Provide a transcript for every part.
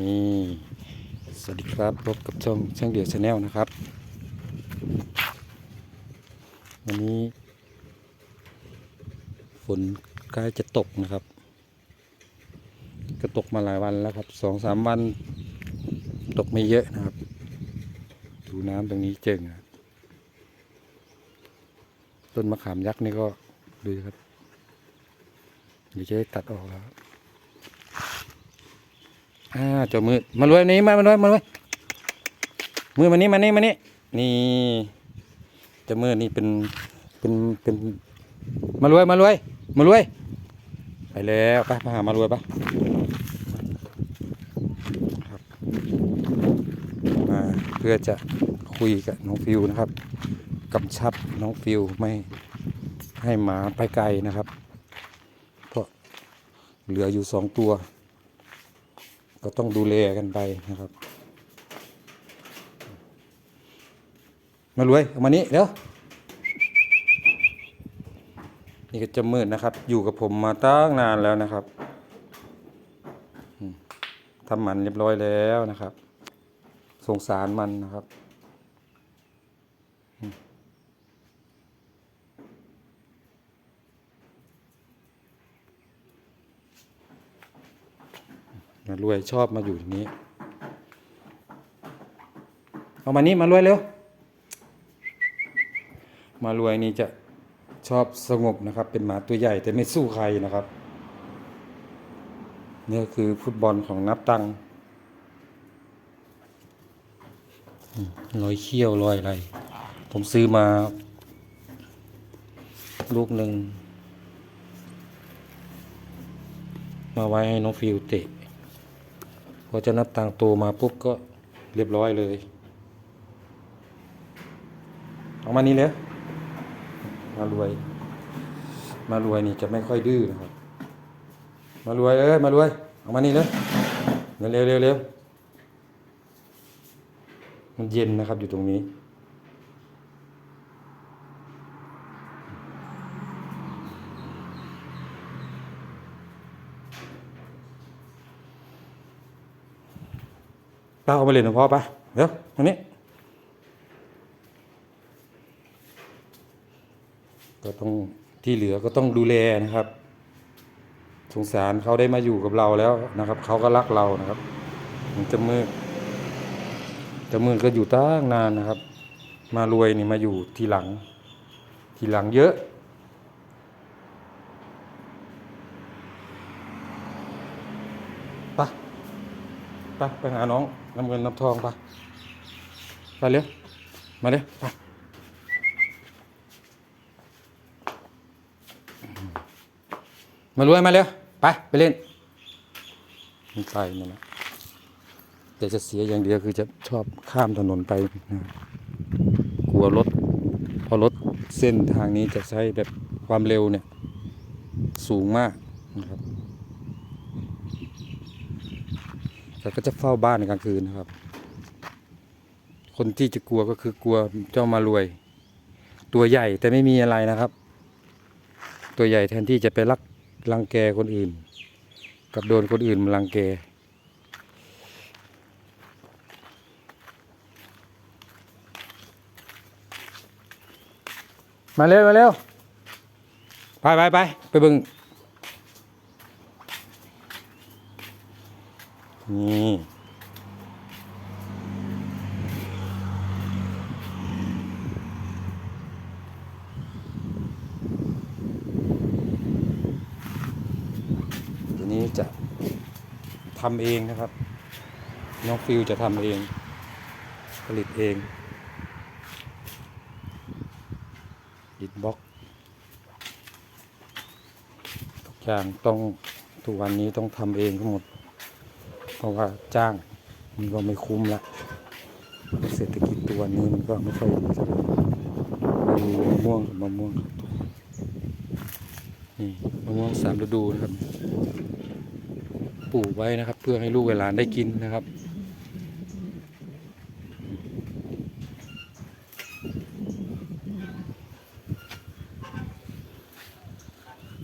นี่สวัสดีครับพบกับช่องช่างเดี่ยวชาแนลนะครับ วันนี้ ฝนใกล้จะตกนะครับก็ตกมาหลายวันแล้วครับสองสามวัน ตกไม่เยอะนะครับ ดูน้ำตรงนี้เจิงนะต้นมะขามยักษ์นี่ก็ดูครับ เดี๋ยวจะได้ตัดออกแล้ว อ่าจมือมารวยนี้มามารวยมารวยมือมานี่มานี่มานี่นี่จมือนี่เป็นเป็นเป็นมารวยมารวยมารวย ไปแล้วไปมาหามารวยปะครับมาเพื่อจะคุยกับน้องฟิวนะครับกำชับน้องฟิวไม่ให้หมาไปไกลนะครับ เพราะเหลืออยู่สองตัว ก็ต้องดูแลกันไปนะครับ มารวยเอามานี้เดี๋ยวนี่ก็จะมืดนะครับ อยู่กับผมมาตั้งนานแล้วนะครับทำมันเรียบร้อยแล้วนะครับ สงสารมันนะครับ รวยชอบมาอยู่ที่นี้ เอามานี่มารวยเร็ว มารวยนี่จะชอบสงบนะครับ เป็นหมาตัวใหญ่แต่ไม่สู้ใครนะครับนี่คือฟุตบอลของนับตังอืมรอยเขี้ยวรอยอะไร ผมซื้อมา ลูกหนึ่ง มาไว้ให้น้องฟิวเตะ พอเจะนับตังโตมาปุ๊บก็เรียบร้อยเลยออกมานี่เลยมารวย มารวยนี่จะไม่ค่อยดื้อนะครับ มารวยเอ้ยมารวยออกมานี่เลยเร็วเร็วเร็วมันเย็นนะครับอยู่ตรงนี้ ป้าเอามาเล่นกับพ่อปะเดี๋ยวอันนี้ก็ต้องที่เหลือก็ต้องดูแลนะครับ สงสารเขาได้มาอยู่กับเราแล้วนะครับ เขาก็รักเรานะครับจะมืดจะมืดก็อยู่ตั้งนานนะครับ มารวยนี่มาอยู่ทีหลัง ทีหลังเยอะไปะ ปไปหาน้องน้ำเงินน้ำทองไปไปเร็วมาเร็วไปมารวยมาเร็วไปไปเล่นมันไกลมันนะแต่จะเสียอย่างเดียวคือจะชอบข้ามถนนไปนะกลัวรถเพอรถเส้นทางนี้จะใช้แบบความเร็วเนี่ย สูงมากนะครับ แต่ก็จะเฝ้าบ้านในกลางคืนนะครับ คนที่จะกลัวก็คือกลัวเจ้ามารวย ตัวใหญ่แต่ไม่มีอะไรนะครับ ตัวใหญ่แทนที่จะไปรักรังแกคนอื่น กับโดนคนอื่นมารังแกมาเร็วมาเร็วไปไปไปไปบึง นี่ทีนี้จะทำเองนะครับ น้องฟิวจะทำเอง ผลิตเองอิดบล็อกทุกอย่างต้องทุกวันนี้ต้องทำเองทั้งหมด ราะว่าจ้างมันก็ไม่คุ้มละเศรษฐกิจตัวนี้มันก็ไม่ค่อยดีเท่าไหร่ดูมะม่วงกับมะม่วงครับนี่มะม่วงสามฤดูนะครับปลูกไว้นะครับ เพื่อให้ลูกเวหลานได้กินนะครับ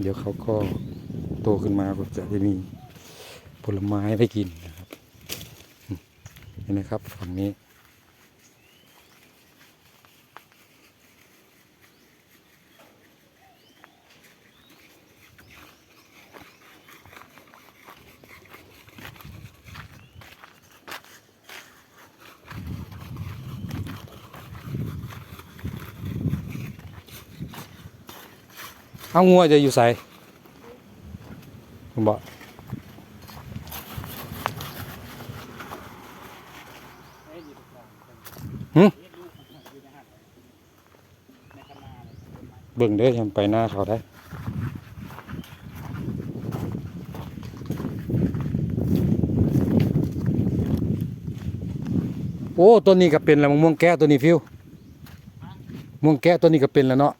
เดี๋ยวเขาก็โตขึ้นมาก็จะได้มี ลไม้ให้กินนะครับเห็นไหมครับฝั่งนี้เอางัวจะอยู่ใส่ผมบอก เบิ่งเด้อยังไปหน้าเขาได้โอ้ตัวนี้ก็เป็นแล้วมะม่วงแก้ตัวนี้ฟิวม่วงแก้ตัวนี้ก็เป็นแล้วเนาะ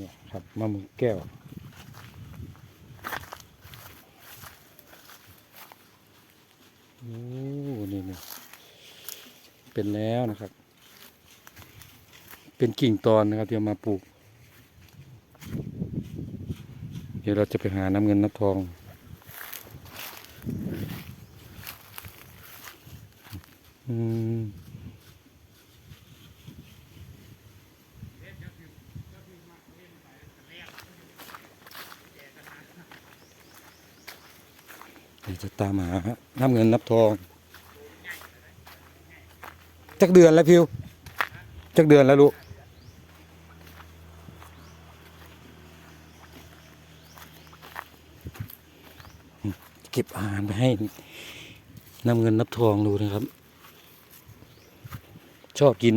นี่ครับมะม่วงแก้วโอ้นี่นี่ เป็นแล้วนะครับ เป็นกิ่งตอนนะครับที่เอามาปลูก เดี๋ยวเราจะไปหาน้ำเงินน้ำทอง อืมเดี๋ยวจะตามหาน้ำเงินน้ำทอง จักเดือนแล้วพิวจักเดือนแล้วลูกเก็บอาหารไปให้นำเงินนับทองดูนะครับ ชอบกิน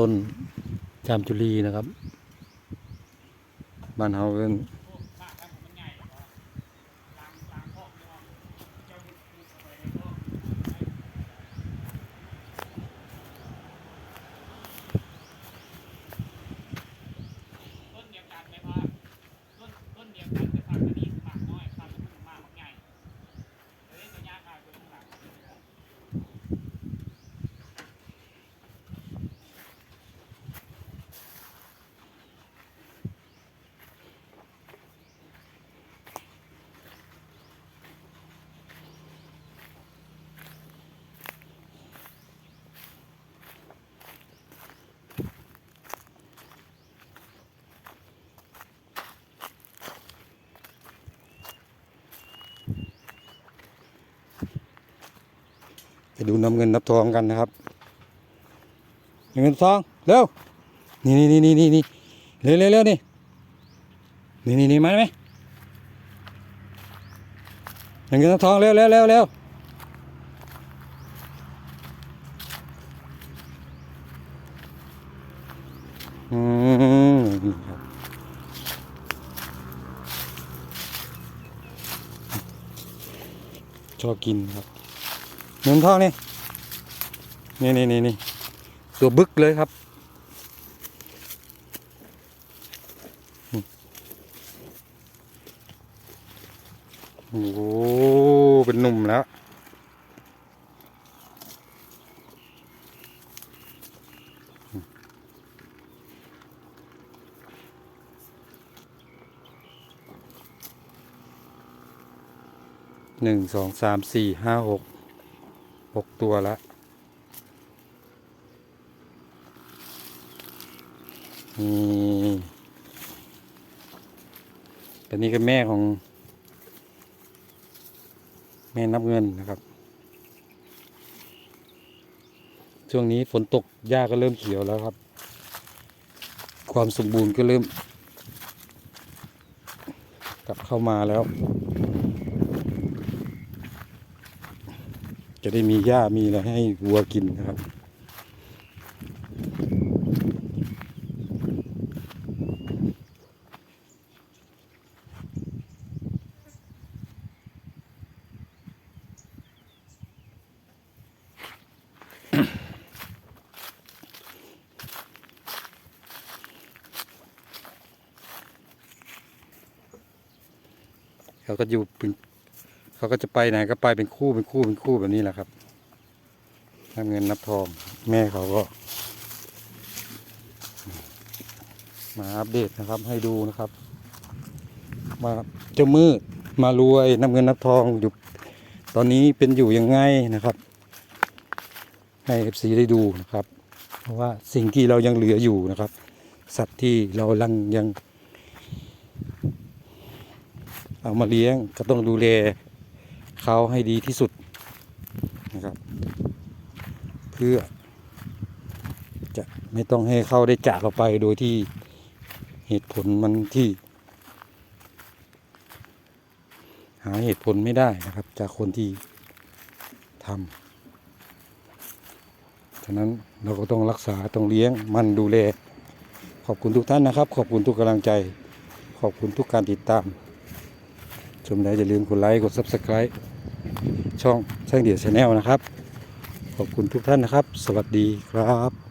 ต้นจามจุลีนะครับ บ้านเฮาเป็น ดูน้ำเงินน้ำทองกันนะครับน้ำเงินทองเร็วนี่นี่นี่นี่นี่เร็วเร็วเร็วนี่นี่นี่นี่มาไหมน้ำเงินน้ำทองเร็วเร็วเร็วเร็วอืมชอบกินครับ เงินทอนี่นี่นี่นี่นี่ตัวบึกเลยครับโอ้เป็นหนุ่มแล้วหนึ่งสองสามสี่ห้าหก หกตัวละนี่อันนี้ก็แม่ของ แม่นับเงินนะครับ ช่วงนี้ฝนตกหญ้าก็เริ่มเขียวแล้วครับ ความสมบูรณ์ก็เริ่ม กลับเข้ามาแล้ว จะได้มีหญ้ามีอะไรให้วัวกินนะครับ เขาก็อยู่ เขาก็จะไปไหนก็ไปเป็นคู่เป็นคู่เป็นคู่แบบนี้แหละครับนับเงินนับทอง แม่เขาก็ มาอัปเดตนะครับ ให้ดูนะครับว่าเจ้ามืดมารวยนับเงินนับทองอยู่ตอนนี้เป็นอยู่ยังไงนะครับ ให้เอฟซีได้ดูนะครับ เพราะว่าสิ่งที่เรายังเหลืออยู่นะครับ สัตว์ที่เราลังยัง เอามาเลี้ยงก็ต้องดูแล เขาให้ดีที่สุดนะครับ เพื่อ จะไม่ต้องให้เขาได้จากเราไปโดยที่เหตุผลมันที่ หาเหตุผลไม่ได้นะครับ จากคนที่ทำฉะนั้นเราก็ต้องรักษาต้องเลี้ยงมันดูแลขอบคุณทุกท่านนะครับ ขอบคุณทุกกำลังใจ ขอบคุณทุกการติดตาม ชมได้อย่าลืมกดไลค์กด Subscribe ช่องช่างเดียดชาแนลนะครับ ขอบคุณทุกท่านนะครับ สวัสดีครับ